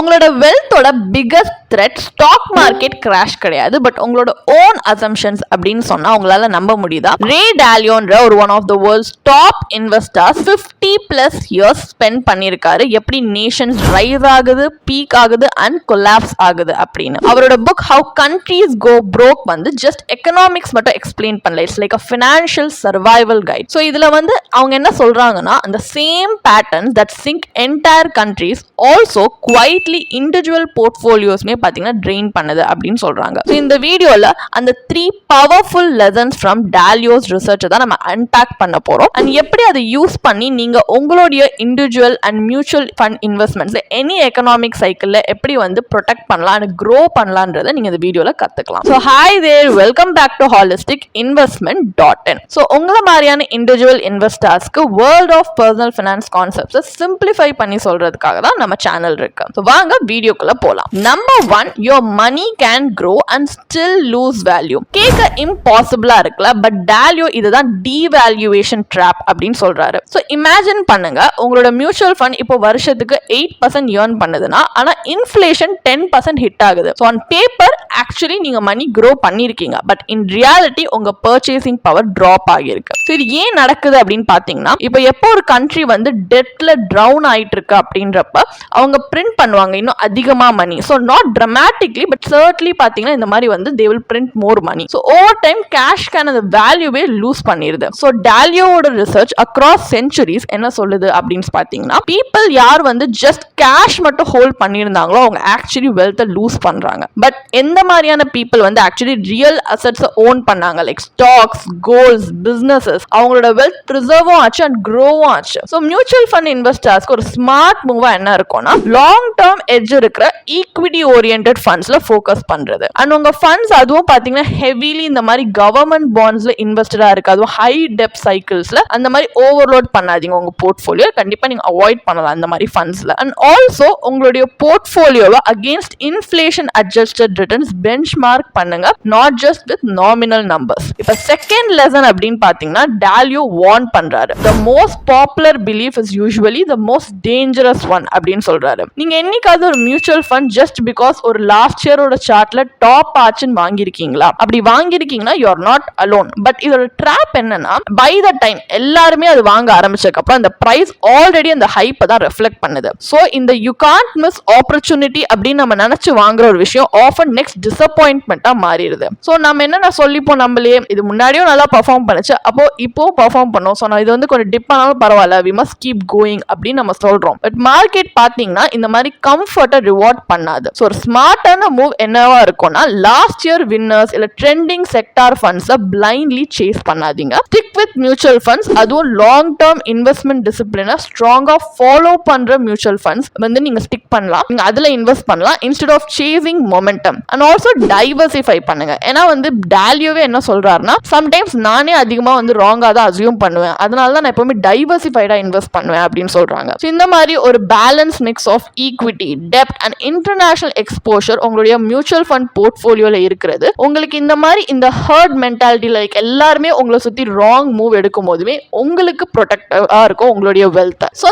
உங்களோட வெல்த்தோட biggest threat stock market crash கிடையாது but உங்களோட ஓன் அசம்ஷன்ஸ் அப்படின்னு சொன்னா உங்களால நம்ப முடியுதா? ரே டாலியோன்ற ஒரு one of the world's top investors 50 plus years spend பண்ணியிருக்காரு எப்படி நேஷன்ஸ் ரைஸ் ஆகுது பீக் ஆகுது அண்ட் கொலாப்ஸ் ஆகுது அப்படின்னு. அவரோட book how countries go broke வந்து ஜஸ்ட் எக்கனாமிக்ஸ் மட்டும் எக்ஸ்பிளைன் பண்ணல. It's like a financial survival guide so இதுல வந்து அவங்க என்ன சொல்றாங்கன்னா அந்த same pattern that sink entire countries also quietly individual போர்ட்ஃபோலியோஸ்மே பார்த்தீங்கன்னா ட்ரெயின் பண்ணுது அப்படின்னு சொல்றாங்க. ஸோ இந்த வீடியோவில் அந்த three powerful lessons from Dalio's ரிசர்ச்சை தான் நம்ம அன்பேக் பண்ண போகிறோம் அண்ட் எப்படி அதை யூஸ் பண்ணி நீங்கள் உங்களுடைய individual and mutual fund investments any economic சைக்கிளில் எப்படி வந்து ப்ரொடெக்ட் பண்ணலாம் அண்ட் க்ரோ பண்ணலான்றதை நீங்கள் இந்த வீடியோவில் கற்றுக்கலாம் so hi there welcome back to holistic investment dot in so உங்களை மாதிரியான இண்டிவிஜுவல் இன்வெஸ்டர்ஸ்க்கு வேர்ல்ட் ஆஃப் பர்சனல் ஃபினான்ஸ் கான்செப்ட்ஸை சிம்பிளிஃபை பண்ணி சொல்கிறதுக்காக தான் நம்ம சேனல் இருக்கு. ஸோ வாங்க வீடியோக்குள்ளே போகலாம் number one your money can grow and still lose value கேட்க இம்பாசிபிளா இருக்குல்ல பட் டேல்யூ இதுதான் டீவேல்யூவேஷன் ட்ராப் அப்படின்னு சொல்றாரு. ஸோ இமேஜின் பண்ணுங்க உங்களோட மியூச்சுவல் ஃபண்ட் இப்போ வருஷத்துக்கு எயிட் பர்சன்ட் ஏர்ன் பண்ணுதுன்னா ஆனா இன்ஃபிளேஷன் டென் பர்சன்ட் ஹிட் ஆகுது. ஸோ ஆன் பேப்பர் ஆக்சுவலி நீங்க மணி க்ரோ பண்ணிருக்கீங்க பட் இன் ரியாலிட்டி உங்க பர்ச்சேசிங் பவர் ட்ராப் ஆகியிருக்கு. ஸோ இது ஏன் நடக்குது அப்படின்னு பாத்தீங்கன்னா இப்போ எப்போ ஒரு கண்ட்ரி வந்து டெட்ல ட்ரவுன் ஆயிட்டு இருக்கு அப்படின்றப்ப அவங்க பிரிண்ட் பண்ணுவாங்க இன்னும் அதிகமா money so not dramatically but certainly பார்த்தீங்கன்னா இந்த மாதிரி வந்து they will print more money so over time கேஷ்க்கான அந்த வேல்யூவே லூஸ் பண்ணிடுது ஸோ டேலியோவோட ரிசர்ச் அக்ராஸ் சென்ச்சுரிஸ் என்ன சொல்லுது அப்படின்னு பார்த்தீங்கன்னா பீப்புள் யார் வந்து ஜஸ்ட் கேஷ் மட்டும் ஹோல்ட் பண்ணியிருந்தாங்களோ அவங்க ஆக்சுவலி வெல்த்தை லூஸ் பண்ணுறாங்க பட் எந்த மாதிரியான பீப்புள் வந்து ஆக்சுவலி ரியல் அசட்ஸை ஓன் பண்ணாங்க? லைக் ஸ்டாக்ஸ் கோல்ஸ் பிஸ்னஸஸ் அவங்களோட வெல்த் ப்ரிசர்வும் ஆச்சு அண்ட் க்ரோவும் ஆச்சு. ஸோ மியூச்சுவல் ஃபண்ட் இன்வெஸ்டர்ஸ்க்கு ஒரு ஸ்மார்ட் மூவா என்ன இருக்கும்னா லாங் டேர்ம் எட்ஜ் இருக்கிற ஈக்விட்டி ஓரியன்ட் ஃபண்ட்ஸ்ல ஃபோக்கஸ் பண்றது. அண்ட் உங்க ஃபண்ட்ஸ் அதுவும் பாத்தீங்கன்னா ஹெவிலி இந்த மாதிரி கவர்மெண்ட் பாண்ட்ஸ்ல இன்வெஸ்டடா இருக்கு. அதுவும் ஹை டெப் சைக்கிள்ஸ்ல அந்த மாதிரி ஓவர்லோட் பண்ணாதீங்க. உங்க போர்ட்ஃபோலியோ கண்டிப்பா நீங்க அவாய்ட் பண்ணலாம் அந்த மாதிரி ஃபண்ட்ஸ்ல அண்ட் ஆல்சோ உங்களுடைய போர்ட்ஃபோலியோவை against inflation adjusted returns benchmark பண்ணுங்க. Not just with nominal numbers இப்போ செகண்ட் லெசன் அப்படின்னு பாத்தீங்கன்னா டாலியோ வார்ன் பண்றாரு. The most popular belief is usually the most dangerous one அப்படின்னு சொல்றாரு. நீங்க என்னைக்காவது ஒரு மியூச்சுவல் ஃபண்ட் ஜஸ்ட் பிகாஸ் ஒரு லாஸ்ட் இயரோட சார்ட்ல டாப் ஆச்சுன்னு வாங்கியிருக்கீங்களா? அப்படி வாங்கியிருக்கீங்கன்னா you are not alone but இதோட ட்ராப் என்னன்னா பை த டைம் எல்லாருமே அது வாங்க ஆரம்பிச்சதுக்கப்புறம் அந்த ப்ரைஸ் ஆல்ரெடி அந்த ஹைப்பை தான் ரெஃப்ளெக்ட் பண்ணுது. ஸோ இந்த யூ கான்ட் மிஸ் ஆப்பர்ச்சுனிட்டி அப்படின்னு நம்ம நினச்சி வாங்குற ஒரு விஷயம் ஆஃபன் நெக்ஸ்ட் டிசப்பாயின்ட்மெண்ட்டாக மாறிடுது. ஸோ நம்ம என்னென்ன சொல்லிப்போம் நம்மளே? இது முன்னாடியும் நல்லா பர்ஃபார்ம் பண்ணுச்சு. அப்போ இப்போ பர்ஃபார்ம் பண்ணோம். ஸோ நான் இது வந்து கொஞ்சம் டிப் ஆனாலும் பரவாயில்ல. வி மஸ்ட் கீப் கோயிங் அப்படின்னு நம்ம சொல்கிறோம் பட் மார்க்கெட் பார்த்தீங்கன்னா இந்த மாதிரி கம்ஃபர்ட்டை ரிவார்ட் பண்ணாது. ஸோ ஒரு ஸ்மார்ட்டான மூவ் என்னவா இருக்கும்னா லாஸ்ட் இயர் வின்னர்ஸ் இல்லை ட்ரெண்டிங் செக்டார் ஃபண்ட்ஸை பிளைண்ட்லி சேஸ் பண்ணாதீங்க. ஸ்டிக் வித் மியூச்சுவல் ஃபண்ட்ஸ் அதுவும் லாங் டேர்ம் இன்வெஸ்ட்மெண்ட் டிசிப்ளினை ஸ்ட்ராங்காக ஃபாலோ பண்ற மியூச்சுவல் ஃபண்ட்ஸ் வந்து நீங்க ஸ்டிக் பண்ணலாம். நீங்க அதுல இன்வெஸ்ட் பண்ணலாம் instead of saving momentum and also diversify பண்ணுங்க. ஏன்னா வந்து டேலியோவே என்ன சொல்றாருன்னா சம்டைம்ஸ் நானே அதிகமா வந்து ராங்கா தான் அசியூம் பண்ணுவேன். அதனால தான் நான் எப்பவுமே டைவர்சிஃபைடா இன்வெஸ்ட் பண்ணுவேன் அப்படின்னு சொல்றாங்க. ஸோ இந்த மாதிரி ஒரு பேலன்ஸ் மிக்ஸ் ஆஃப் ஈக்விட்டி டெப்ட் அண்ட் இன்டர்நேஷனல் எக்ஸ்போஷர் உங்களுடைய மியூச்சுவல் ஃபண்ட் போர்ட்ஃபோலியோல இருக்கிறது. உங்களுக்கு இந்த மாதிரி இந்த ஹர்ட் மென்டாலிட்டி லைக் எல்லாருமே உங்களை சுத்தி ராங் மூவ் எடுக்கும் போதுமே உங்களுக்கு ப்ரொடெக்டா இருக்கும் உங்களுடைய வெல்த் ஸோ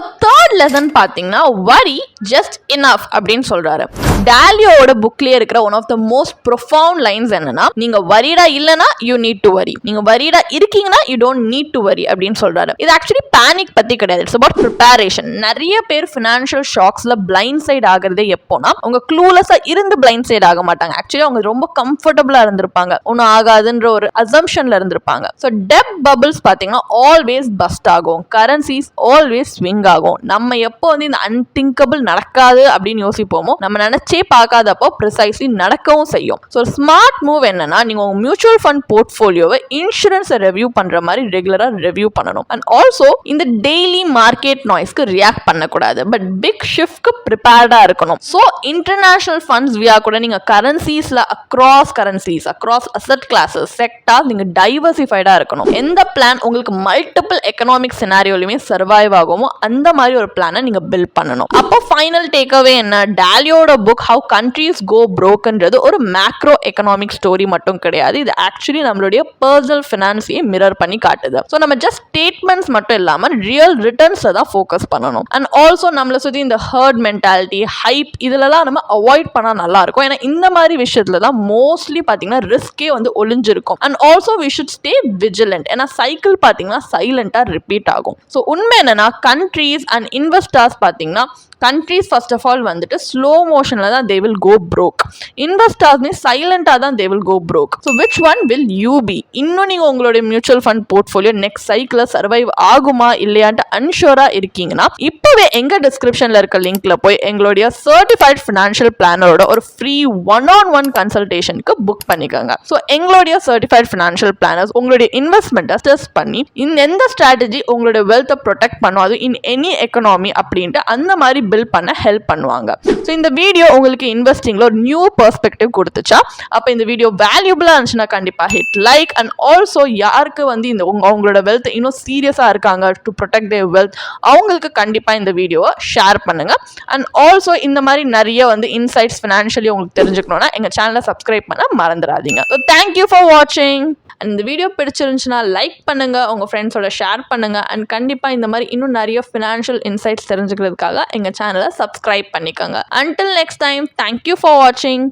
தேர்ட் லெசன் பார்த்தீங்கன்னா வரி ஜஸ்ட் இனஃப் அப்படின்னு சொல்றாரு. டேலியோட புக்லயே இருக்கிற one of the most profound lines என்னன்னா நீங்க வரிடா இல்லனா யூ நீட் டு வரி நீங்க வரிடா இருக்கீங்கன்னா you don't need to worry அப்படின்னு சொல்றாரு. இது ஆக்சுவலி பேனிக் பத்தி கிடையாது. இட்ஸ் அபவுட் ப்ரிப்பரேஷன் நிறைய பேர் ஃபினான்ஷியல் ஷாக்ஸ்ல பிளைண்ட் சைட் ஆகிறதே எப்போனா அவங்க க்ளூலெஸ்ஸா இருந்து பிளைண்ட் சைட் ஆக மாட்டாங்க. ஆக்சுவலி அவங்க ரொம்ப கம்ஃபர்டபுளா இருந்திருப்பாங்க. ஒன்றும் ஆகாதுன்ற ஒரு அசம்ஷன்ல இருந்திருப்பாங்க. ஸோ டெப் பபிள்ஸ் பார்த்தீங்கன்னா ஆல்வேஸ் பஸ்ட் ஆகும். கரன்சிஸ் ஆல்வேஸ் ஸ்விங் ஆகும். நம்ம எப்போ வந்து இந்த அன்திங்கபிள் நடக்காது அப்படின்னு யோசிப்போமோ நம்ம நினைச்சே பார்க்காதப்போ ப்ரிசைஸ்லி நடக்கவும் செய்யும். ஸோ ஸ்மார்ட் மூவ் என்னன்னா நீங்க உங்க மியூச்சுவல் ஃபண்ட் போர்ட்ஃபோலியோவை இன்சூரன்ஸை ரெவ்யூ பண்ற மாதிரி ரெகுலராக ரெவ்யூ பண்ணணும். அண்ட் ஆல்சோ இந்த டெய்லி மார்க்கெட் நாய்ஸ்க்கு ரியாக்ட் பண்ணக்கூடாது. பட் பிக் ஷிஃப்ட்க்கு ப்ரிப்பேர்டாக இருக்கணும். ஸோ இன்டர்நேஷனல் ஃபண்ட்ஸ் வியா கூட நீங்கள் கரன்சிஸில் across currencies across asset classes sector நீங்கள் டைவர்சிஃபைடாக இருக்கணும். எந்த பிளான் உங்களுக்கு மல்டிபிள் எக்கனாமிக் சினாரியோலையுமே சர்வைவ் ஆகுமோ அந்த மாதிரி ஒரு பிளானை நீங்கள் பில்ட் பண்ணணும். அப்போ ஃபைனல் டேக்அவே என்ன? டேலியோட புக் ஹவு கண்ட்ரீஸ் கோ ப்ரோக்கன்றது ஒரு மேக்ரோ எக்கனாமிக் ஸ்டோரி மட்டும் கிடையாது. இது ஆக்சுவலி நம்மளுடைய பர்சனல் ஃபினான்ஸையே மிரர் பண்ணி காட்டுது. ஸோ நம்ம ஜஸ்ட் ஸ்டேட்மெண்ட்ஸ் மட்டும் இல்லாமல் ரியல் ரிட்டர்ன்ஸை தான் ஃபோக்கஸ் பண்ணணும். அண்ட் ஆல்சோ நம்மளை சுற்றி இந்த ஹர்ட் மென்டாலிட்டி ஹைப் இதுலலாம் நம்ம அவாய்ட் பண்ணால் நல்லா இருக்கும் ஏன்னா இந்த மாதிரி விஷயத்துல தான் மோஸ்ட்லி பார்த்தீங்கன்னா ரிஸ்கே வந்து ஒளிஞ்சிருக்கும். And also we should stay vigilant ஏன்னா சைக்கிள் பார்த்தீங்கன்னா சைலண்டாக ரிப்பீட் ஆகும். ஸோ உண்மை என்னன்னா கண்ட்ரீஸ் அண்ட் இன்வெஸ்டர்ஸ் பார்த்தீங்கன்னா கண்ட்ரீஸ் ஃபர்ஸ்ட் ஆஃப் ஆல் வந்துட்டு ஸ்லோ மோஷனில் தான் தே வில் கோ ப்ரோக் இன்வெஸ்டர்ஸ்னே சைலண்டாக தான் they will go broke so which one will you be இன்னும் நீங்கள் உங்களுடைய மியூச்சுவல் ஃபண்ட் போர்ட்ஃபோலியோ நெக்ஸ்ட் சைக்கிளில் சர்வைவ் ஆகுமா இல்லையான்ட்டு அன்ஷூராக இருக்கீங்கன்னா இப்போவே எங்கள் டிஸ்கிரிப்ஷனில் இருக்க லிங்க்ல போய் எங்களுடைய சர்டிஃபைட் ஃபினான்ஷியல் பிளானரோட ஒரு ஃப்ரீ ஒன் ஆன் ஒன் கன்சல்டேஷனுக்கு புக் பண்ணிக்கோங்க. ஸோ எங்களுடைய சர்டிஃபைட் ஃபினான்ஷியல் பிளானர்ஸ் உங்களுடைய இன்வெஸ்ட்மெண்ட்டை டெஸ்ட் பண்ணி இந்த எந்த ஸ்ட்ராட்டஜி உங்களுடைய வெல்த்தை ப்ரொடெக்ட் பண்ணும்? அது இன் எனி எக்கனாமி அப்படின்ட்டு அந்த மாதிரி பில்ட் பண்ண ஹெல்ப் பண்ணுவாங்க. ஸோ இந்த வீடியோ உங்களுக்கு இன்வெஸ்டிங்கில் ஒரு நியூ பர்ஸ்பெக்டிவ் கொடுத்துச்சா அப்போ இந்த வீடியோ வேல்யூபிளாக இருந்துச்சுன்னா கண்டிப்பாக ஹிட் லைக் அண்ட் ஆல்சோ யாருக்கு வந்து இந்த உங்க அவங்களோட வெல்த் இன்னும் சீரியஸாக இருக்காங்க டு ப்ரொடெக்ட் தேர் வெல்த் அவங்களுக்கு கண்டிப்பாக இந்த வீடியோவை ஷேர் பண்ணுங்க. அண்ட் ஆல்சோ இந்த மாதிரி நிறைய வந்து இன்சைட்ஸ் ஃபினான்ஷியலி உங்களுக்கு தெரிஞ்சுக்கணும்னா எங்கள் சேனலை சப்ஸ்கிரைப் பண்ண மறந்துடாதீங்க. ஸோ தேங்க்யூ ஃபார் வாட்சிங் இந்த வீடியோ பிடிச்சிருந்துச்சுன்னா லைக் பண்ணுங்கள் உங்கள் ஃப்ரெண்ட்ஸோட ஷேர் பண்ணுங்கள் அண்ட் கண்டிப்பாக இந்த மாதிரி இன்னும் நிறைய ஃபினான்ஷியல் இன்சைட்ஸ் தெரிஞ்சுக்கிறதுக்காக எங்கள் சேனலை சப்ஸ்கிரைப் பண்ணிக்கோங்க. Until next time thank you for வாட்சிங்